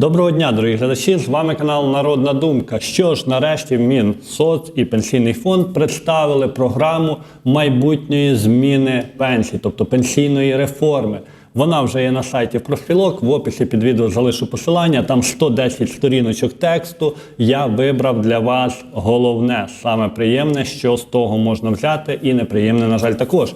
Доброго дня, дорогі глядачі! З вами канал Народна Думка. Що ж, нарешті Мінсоц і Пенсійний фонд представили програму майбутньої зміни пенсій, тобто пенсійної реформи. Вона вже є на сайті профспілок. В описі під відео залишу посилання. Там 110 сторіночок тексту. Я вибрав для вас головне, саме приємне, що з того можна взяти, і неприємне, на жаль, також.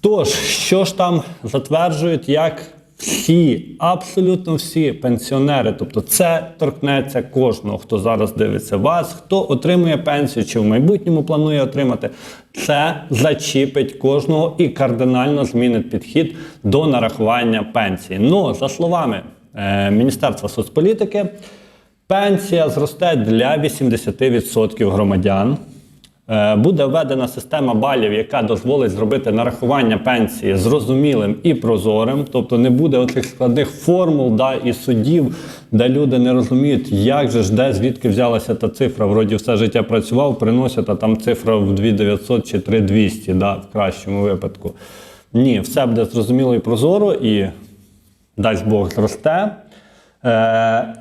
Тож, що ж там затверджують, як всі, абсолютно всі пенсіонери, тобто це торкнеться кожного, хто зараз дивиться вас, хто отримує пенсію чи в майбутньому планує отримати, це зачіпить кожного і кардинально змінить підхід до нарахування пенсії. Ну, за словами е, Міністерства соцполітики, пенсія зросте для 80% громадян. Е, Буде введена система балів, яка дозволить зробити нарахування пенсії зрозумілим і прозорим. Тобто не буде оцих складних формул да, і судів, де люди не розуміють, як же ж де, звідки взялася та цифра. Вроді все життя працював, приносять, а там цифра в 2900 чи 3200, да, в кращому випадку. Ні, все буде зрозуміло і прозоро, і дасть Бог зросте. Е,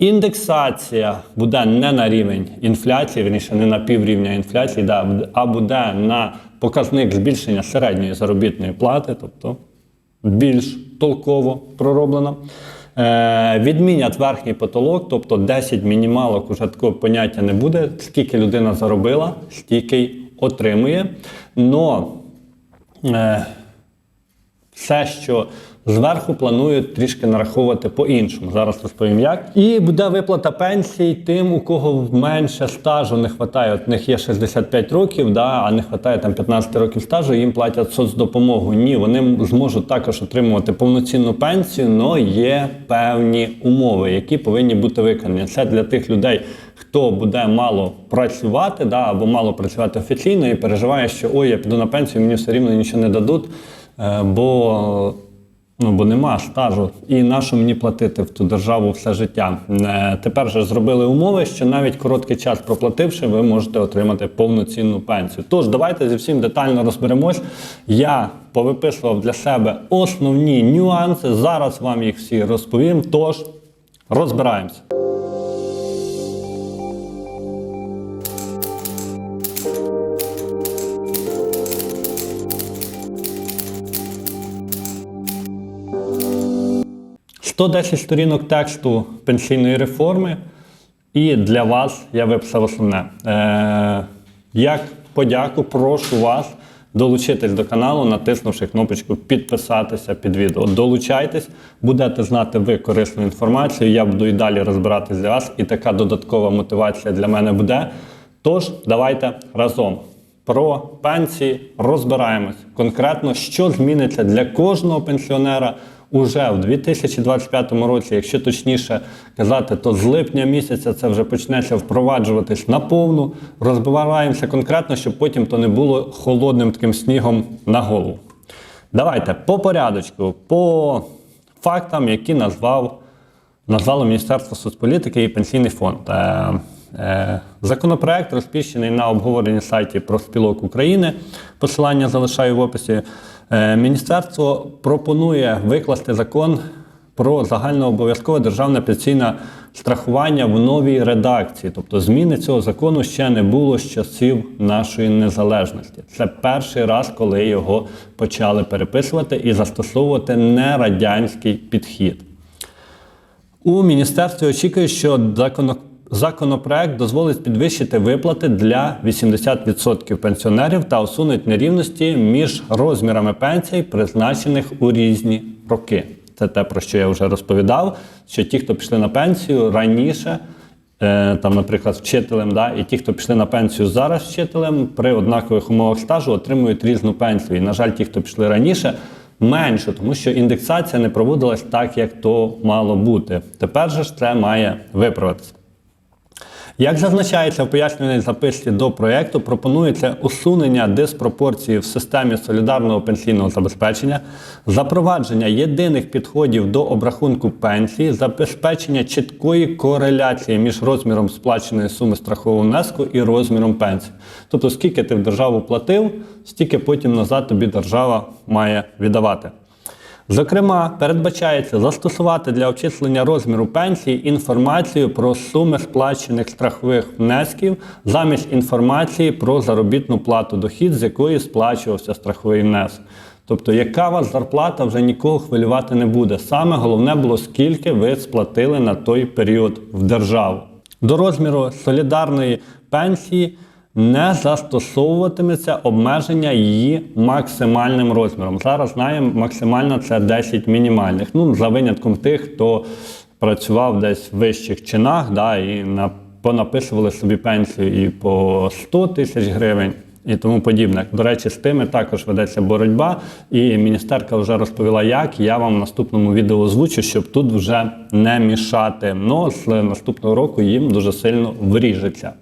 Індексація буде не на рівень інфляції, верніше не на піврівня інфляції, да, а буде на показник збільшення середньої заробітної плати, тобто більш толково пророблена. Е, відмінять верхній потолок, тобто 10 мінімалок, уже такого поняття не буде. Скільки людина заробила, стільки й отримує. Но е, все, що зверху планують трішки нараховувати по-іншому. Зараз розповім як. І буде виплата пенсій тим, у кого менше стажу не вистачає. От в них є 65 років, да, а не вистачає там 15 років стажу, їм платять соцдопомогу. Ні, вони зможуть також отримувати повноцінну пенсію, але є певні умови, які повинні бути виконані. Це для тих людей. Хто буде мало працювати, да, або мало працювати офіційно і переживає, що ой, я піду на пенсію, мені все рівно нічого не дадуть, бо Ну, бо нема стажу. І нащо мені платити в ту державу все життя? Е, Тепер же зробили умови, що навіть короткий час проплативши, ви можете отримати повноцінну пенсію. Тож давайте зі всім детально розберемось. Я повиписував для себе основні нюанси. Зараз вам їх всі розповім. Тож розбираємося. – 110 сторінок тексту пенсійної реформи. І для вас я виписав основне. Е, як подяку, прошу вас долучитись до каналу, натиснувши кнопочку підписатися під відео. Долучайтесь, будете знати ви корисну інформацію. Я буду і далі розбиратись для вас, і така додаткова мотивація для мене буде. Тож, давайте разом. Про пенсії розбираємось конкретно, що зміниться для кожного пенсіонера уже в 2025 році, якщо точніше казати, то з липня місяця це вже почнеться впроваджуватись наповну. Розбираємося конкретно, щоб потім то не було холодним таким снігом на голову. Давайте по порядочку, по фактам, які назвав, назвало Міністерство соцполітики і Пенсійний фонд. Е, е, Законопроект розпіщений на обговоренні сайті Профспілок України. Посилання залишаю в описі. Е, Міністерство пропонує викласти закон про загальнообов'язкове державне пенсійне страхування в новій редакції. Тобто зміни цього закону ще не було з часів нашої незалежності. Це перший раз, коли його почали переписувати і застосовувати нерадянський підхід. У міністерстві очікують, що законо- законопроект дозволить підвищити виплати для 80% пенсіонерів та усунуть нерівності між розмірами пенсій, призначених у різні роки. Це те, про що я вже розповідав. Що ті, хто пішли на пенсію раніше, е, там, наприклад, вчителем, да, і ті, хто пішли на пенсію зараз вчителем, при однакових умовах стажу отримують різну пенсію. І, на жаль, ті, хто пішли раніше, менше, тому що індексація не проводилась так, як то мало бути. Тепер же ж це має виправитися. Як зазначається в пояснювальній записці до проєкту, пропонується усунення диспропорції в системі солідарного пенсійного забезпечення, запровадження єдиних підходів до обрахунку пенсії, забезпечення чіткої кореляції між розміром сплаченої суми страхового внеску і розміром пенсії. Тобто, скільки ти в державу платив, стільки потім назад тобі держава має віддавати. Зокрема, передбачається застосувати для обчислення розміру пенсії інформацію про суми сплачених страхових внесків замість інформації про заробітну плату дохід, з якої сплачувався страховий внесок. Тобто, яка у вас зарплата вже нікого хвилювати не буде. Саме головне було, скільки ви сплатили на той період в державу. До розміру солідарної пенсії не застосовуватиметься обмеження її максимальним розміром. Зараз знаємо, максимально це 10 мінімальних. Ну, за винятком тих, хто працював десь в вищих чинах, да, і на, понаписували собі пенсію і по 100 тисяч гривень. І тому подібне. До речі, з тими також ведеться боротьба, і міністерка вже розповіла, як я вам в наступному відео озвучу, щоб тут вже не мішати. Ну з наступного року їм дуже сильно вріжеться.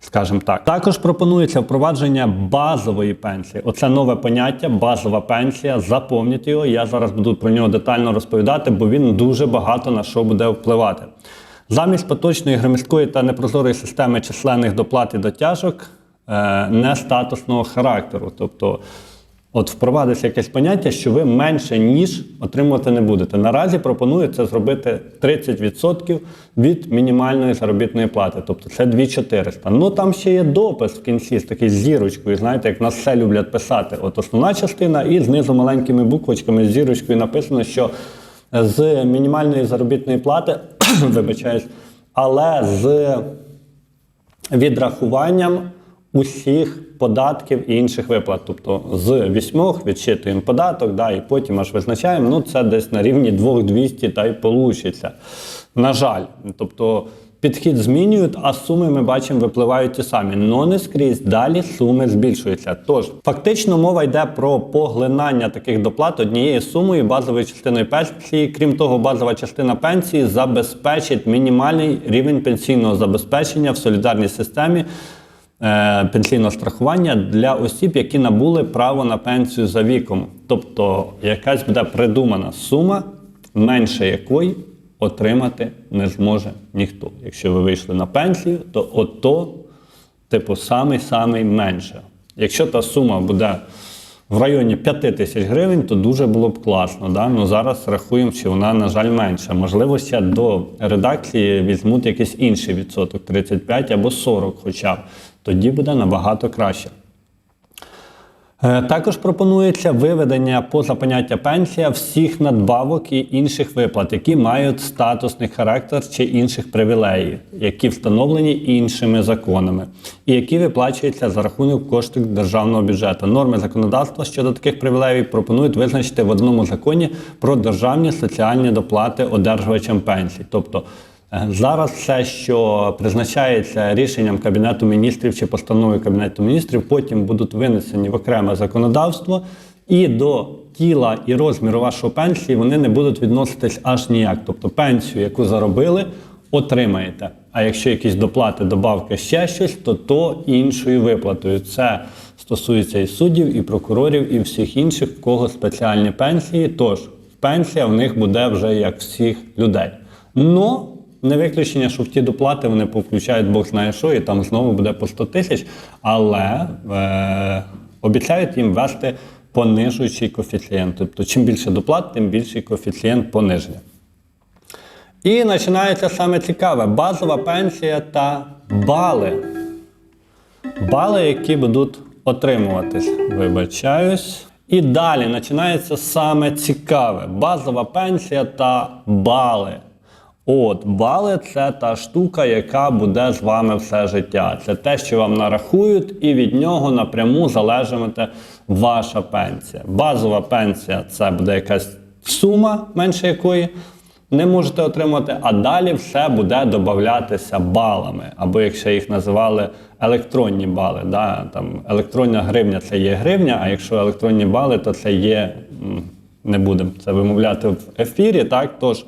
Скажімо так, також пропонується впровадження базової пенсії. Оце нове поняття, базова пенсія. Запомніть його. Я зараз буду про нього детально розповідати, бо він дуже багато на що буде впливати. Замість поточної громіської та непрозорої системи численних доплат і дотяжок е, нестатусного характеру. Тобто, от впровадиться якесь поняття, що ви менше ніж отримувати не будете. Наразі пропоную це зробити 30% від мінімальної заробітної плати, тобто це 2400. Ну там ще є допис в кінці з такою зірочкою. Знаєте, як нас все люблять писати. От основна частина, і знизу маленькими буквочками з зірочкою написано, що з мінімальної заробітної плати, вибачаюсь, але з відрахуванням усіх податків і інших виплат. Тобто з вісьмох відчитуємо податок, да, і потім аж визначаємо. Ну, це десь на рівні 2200 та й получиться. На жаль, тобто. Підхід змінюють, а суми ми бачимо випливають ті самі. Но не скрізь далі суми збільшуються. Тож фактично мова йде про поглинання таких доплат однією сумою базової частиною пенсії. Крім того, базова частина пенсії забезпечить мінімальний рівень пенсійного забезпечення в солідарній системі пенсійного страхування для осіб, які набули право на пенсію за віком. Тобто якась буде придумана сума, менше якої отримати не зможе ніхто. Якщо ви вийшли на пенсію, то ото, типу, самий-самий менше. Якщо та сума буде в районі 5 тисяч гривень, то дуже було б класно. Да? Ну, зараз рахуємо, що вона, на жаль, менша. Можливо, ще до редакції візьмуть якийсь інший відсоток 35 або 40 хоча б. Тоді буде набагато краще. Е, Також пропонується виведення поза поняття пенсія всіх надбавок і інших виплат, які мають статусний характер чи інших привілеїв, які встановлені іншими законами, і які виплачуються за рахунок коштів державного бюджету. Норми законодавства щодо таких привілеїв пропонують визначити в одному законі про державні соціальні доплати одержувачам пенсій. Тобто Зараз все, що призначається рішенням Кабінету міністрів чи постановою Кабінету міністрів, потім будуть винесені в окреме законодавство, і до тіла і розміру вашої пенсії вони не будуть відноситись аж ніяк. Тобто пенсію, яку заробили, отримаєте. А якщо якісь доплати, добавки, ще щось, то то іншою виплатою. Це стосується і суддів, і прокурорів, і всіх інших, в кого спеціальні пенсії. Тож пенсія в них буде вже як всіх людей. Но не виключення, що в ті доплати вони повключають Бог знає що, і там знову буде по 100 тисяч, але е, обіцяють їм ввести понижуючий коефіцієнт. Тобто, чим більше доплат, тим більший коефіцієнт пониження. І починається саме цікаве: базова пенсія та бали. Бали, які будуть отримуватись. Вибачаюсь. І далі починається саме цікаве: базова пенсія та бали. От, бали це та штука, яка буде з вами все життя. Це те, що вам нарахують, і від нього напряму залежатиме ваша пенсія. Базова пенсія це буде якась сума, менше якої не можете отримати, а далі все буде додатися балами. Або якщо їх називали електронні бали. Да? Там електронна гривня це є гривня, а якщо електронні бали, то це є. Не будемо це вимовляти в ефірі. Так, тож.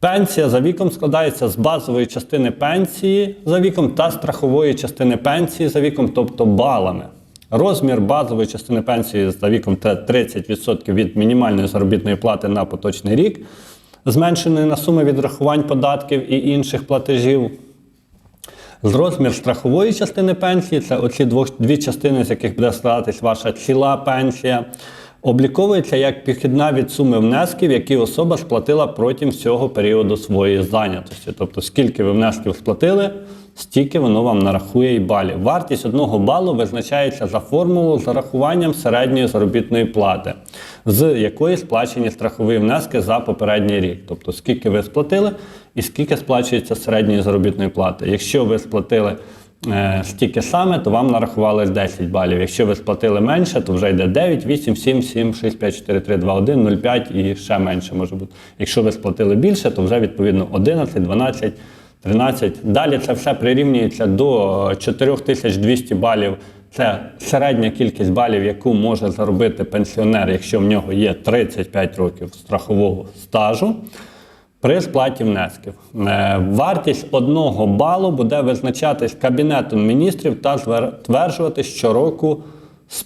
Пенсія за віком складається з базової частини пенсії за віком та страхової частини пенсії за віком, тобто балами. Розмір базової частини пенсії за віком це 30% від мінімальної заробітної плати на поточний рік, зменшеної на суми відрахувань податків і інших платежів. З розмір страхової частини пенсії це оці дві частини, з яких буде складатись ваша ціла пенсія. Обліковується як похідна від суми внесків, які особа сплатила протягом всього періоду своєї зайнятості. Тобто, скільки ви внесків сплатили, стільки воно вам нарахує і балів. Вартість одного балу визначається за формулою з зарахуванням середньої заробітної плати, з якої сплачені страхові внески за попередній рік. Тобто, скільки ви сплатили і скільки сплачується середньої заробітної плати. Якщо ви сплатили стільки саме, то вам нарахували 10 балів. Якщо ви сплатили менше, то вже йде 9, 8, 7, 7, 6, 5, 4, 3, 2, 1, 0, 5 і ще менше може бути. Якщо ви сплатили більше, то вже відповідно 11, 12, 13. Далі це все прирівнюється до 4200 балів. Це середня кількість балів, яку може заробити пенсіонер, якщо в нього є 35 років страхового стажу. При сплаті внесків Е, вартість одного балу буде визначатись Кабінетом міністрів та затверджуватись щороку з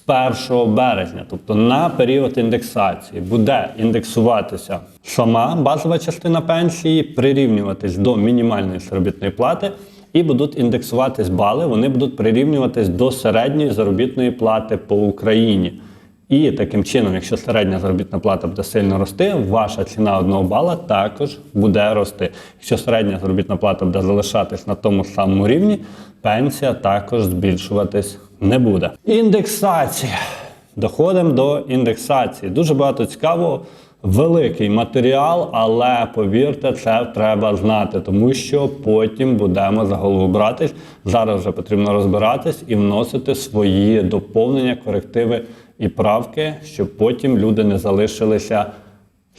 1 березня, тобто на період індексації, буде індексуватися сама базова частина пенсії, прирівнюватись до мінімальної заробітної плати, і будуть індексуватись бали. Вони будуть прирівнюватись до середньої заробітної плати по Україні. І таким чином, якщо середня заробітна плата буде сильно рости, ваша ціна одного бала також буде рости. Якщо середня заробітна плата буде залишатись на тому самому рівні, пенсія також збільшуватись не буде. Індексація. Доходимо до індексації. Дуже багато цікавого. Великий матеріал, але повірте, це треба знати, тому що потім будемо за голову братись. Зараз вже потрібно розбиратись і вносити свої доповнення, корективи і правки, щоб потім люди не залишилися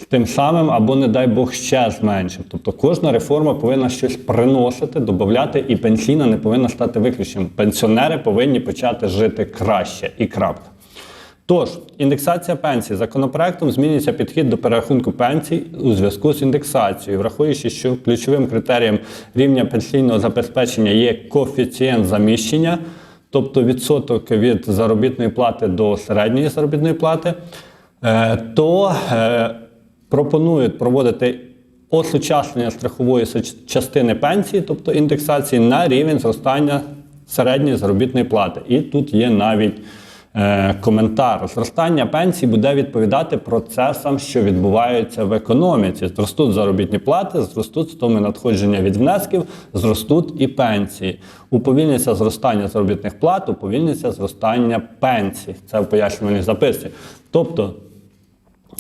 тим самим або, не дай Бог, ще зменшив. Тобто кожна реформа повинна щось приносити, додати, і пенсійна не повинна стати виключенням. Пенсіонери повинні почати жити краще і крапка. Тож, індексація пенсій. Законопроектом змінюється підхід до перерахунку пенсій у зв'язку з індексацією, враховуючи, що ключовим критерієм рівня пенсійного забезпечення є коефіцієнт заміщення, тобто відсоток від заробітної плати до середньої заробітної плати, е, то е, пропонують проводити осучаснення страхової частини пенсії, тобто індексації, на рівень зростання середньої заробітної плати. І тут є навіть е, коментар. Зростання пенсій буде відповідати процесам, що відбуваються в економіці. Зростуть заробітні плати, зростуть суми надходження від внесків, зростуть і пенсії. Уповільниться зростання заробітних плат, уповільниться зростання пенсій. Це в пояснювальній записці. Тобто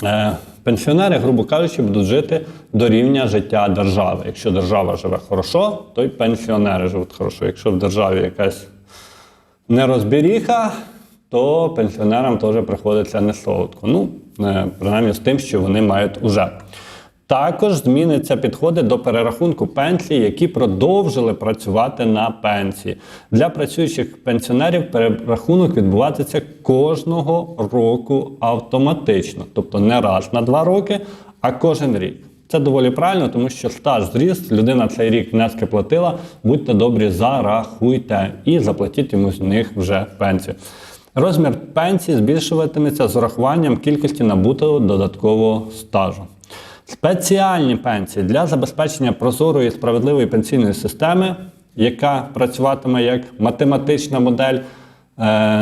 Е, Пенсіонери, грубо кажучи, будуть жити до рівня життя держави. Якщо держава живе хорошо, то й пенсіонери живуть хорошо. Якщо в державі якась нерозбіріха, то пенсіонерам теж приходиться не солодко. Ну, е, принаймні з тим, що вони мають уже. Також зміниться підходи до перерахунку пенсій, які продовжили працювати на пенсії. Для працюючих пенсіонерів перерахунок відбуватиметься кожного року автоматично, тобто не раз на два роки, а кожен рік. Це доволі правильно, тому що стаж зріс, людина цей рік внески платила. Будьте добрі, зарахуйте і заплатіть йому з них вже пенсію. Розмір пенсії збільшуватиметься з урахуванням кількості набутого додаткового стажу. Спеціальні пенсії для забезпечення прозорої справедливої пенсійної системи, яка працюватиме як математична модель е,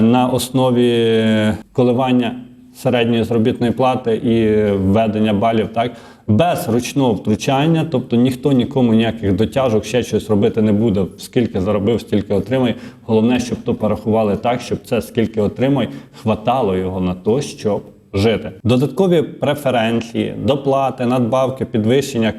на основі коливання середньої заробітної плати і введення балів, так без ручного втручання, тобто ніхто нікому ніяких дотяжок ще щось робити не буде. Скільки заробив, стільки отримай. Головне, щоб то порахували так, щоб це скільки отримай, хватало його на то, щоб жити. Додаткові преференції, доплати, надбавки, підвищення.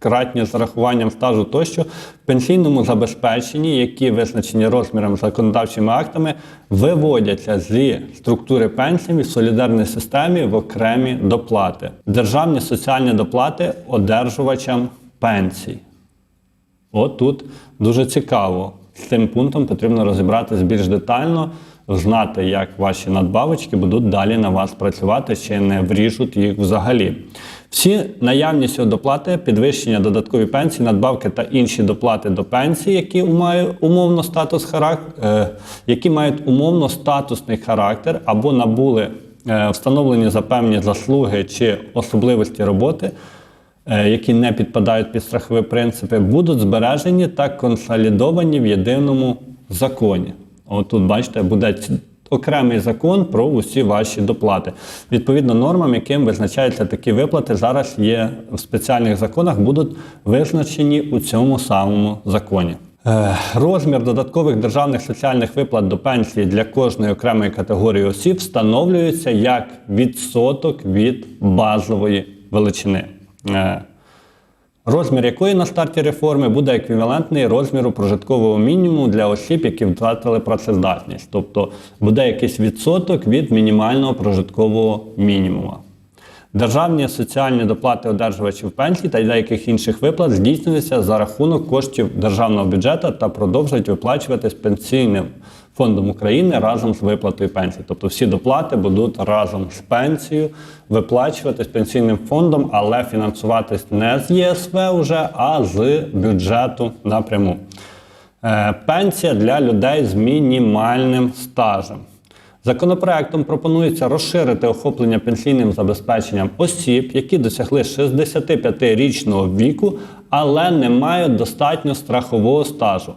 Кратні з зарахуванням стажу тощо в пенсійному забезпеченні, які визначені розмірами законодавчими актами, виводяться зі структури пенсій в солідарній системі в окремі доплати. Державні соціальні доплати одержувачам пенсій. От тут дуже цікаво. З цим пунктом потрібно розібратись більш детально, знати, як ваші надбавочки будуть далі на вас працювати, чи не вріжуть їх взагалі. Всі наявні доплати, підвищення додаткові пенсії, надбавки та інші доплати до пенсії, які мають умовно статус характер, які мають умовно статусний характер або набули е, встановлені за певні заслуги чи особливості роботи, е, які не підпадають під страхові принципи, будуть збережені та консолідовані в єдиному законі. От тут, бачите, буде окремий закон про усі ваші доплати. Відповідно нормам, яким визначаються такі виплати, зараз є в спеціальних законах, будуть визначені у цьому самому законі. Е, Розмір додаткових державних соціальних виплат до пенсії для кожної окремої категорії осіб встановлюється як відсоток від базової величини. Розмір якої на старті реформи буде еквівалентний розміру прожиткового мінімуму для осіб, які втратили працездатність. Тобто буде якийсь відсоток від мінімального прожиткового мінімуму. Державні соціальні доплати одержувачів пенсій та деяких інших виплат здійснюються за рахунок коштів державного бюджету та продовжують виплачуватись пенсійним фондом України разом з виплатою пенсії. Тобто всі доплати будуть разом з пенсією виплачуватись пенсійним фондом, але фінансуватись не з ЄСВ уже, а з бюджету напряму. Е, Пенсія для людей з мінімальним стажем. Законопроектом пропонується розширити охоплення пенсійним забезпеченням осіб, які досягли 65-річного віку, але не мають достатньо страхового стажу.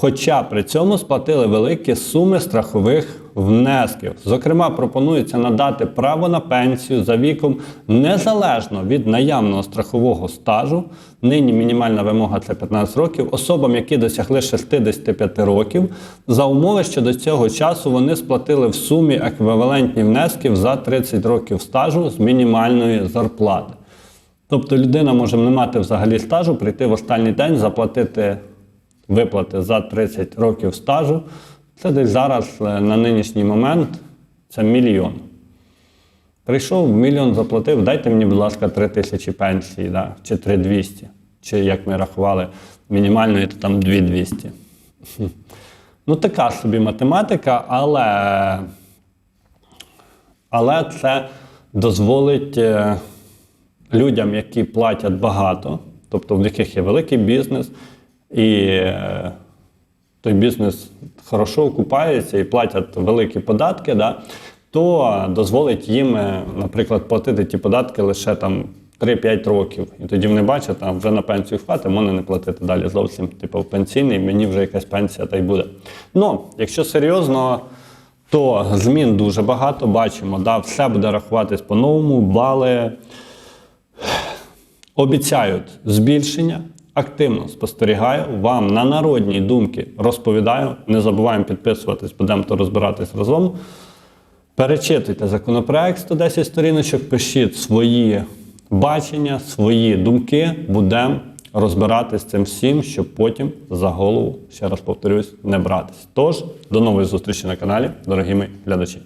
Хоча при цьому сплатили великі суми страхових внесків. Зокрема, пропонується надати право на пенсію за віком незалежно від наявного страхового стажу. Нині мінімальна вимога це 15 років. Особам, які досягли 65 років, за умови, що до цього часу вони сплатили в сумі еквівалентні внески за 30 років стажу з мінімальної зарплати. Тобто людина може не мати взагалі стажу, прийти в останній день, заплатити виплати за 30 років стажу. Це десь зараз е, на нинішній момент це мільйон. Прийшов, мільйон заплатив, дайте мені, будь ласка, 3 тисячі пенсії, да? чи 3200, чи як ми рахували, мінімальної, то там 2200. Ну, така собі математика, але, але це дозволить е, людям, які платять багато, тобто в яких є великий бізнес, і е, той бізнес хорошо окупається і платять великі податки, да, то дозволить їм, е, наприклад, платити ті податки лише там 3-5 років. І тоді вони бачать, а вже на пенсію хватить, можна не платити далі зовсім. Типу пенсійний, мені вже якась пенсія та й буде. Ну, якщо серйозно, то змін дуже багато. Бачимо, да, все буде рахуватись по-новому, бали обіцяють збільшення. Активно спостерігаю, вам на народні думки розповідаю. Не забуваємо підписуватись, будемо то розбиратись разом. Перечитуйте законопроект 110 сторіночок, пишіть свої бачення, свої думки. Будемо розбиратись цим всім, щоб потім за голову, ще раз повторюсь, не братись. Тож, до нової зустрічі на каналі, дорогі мої глядачі.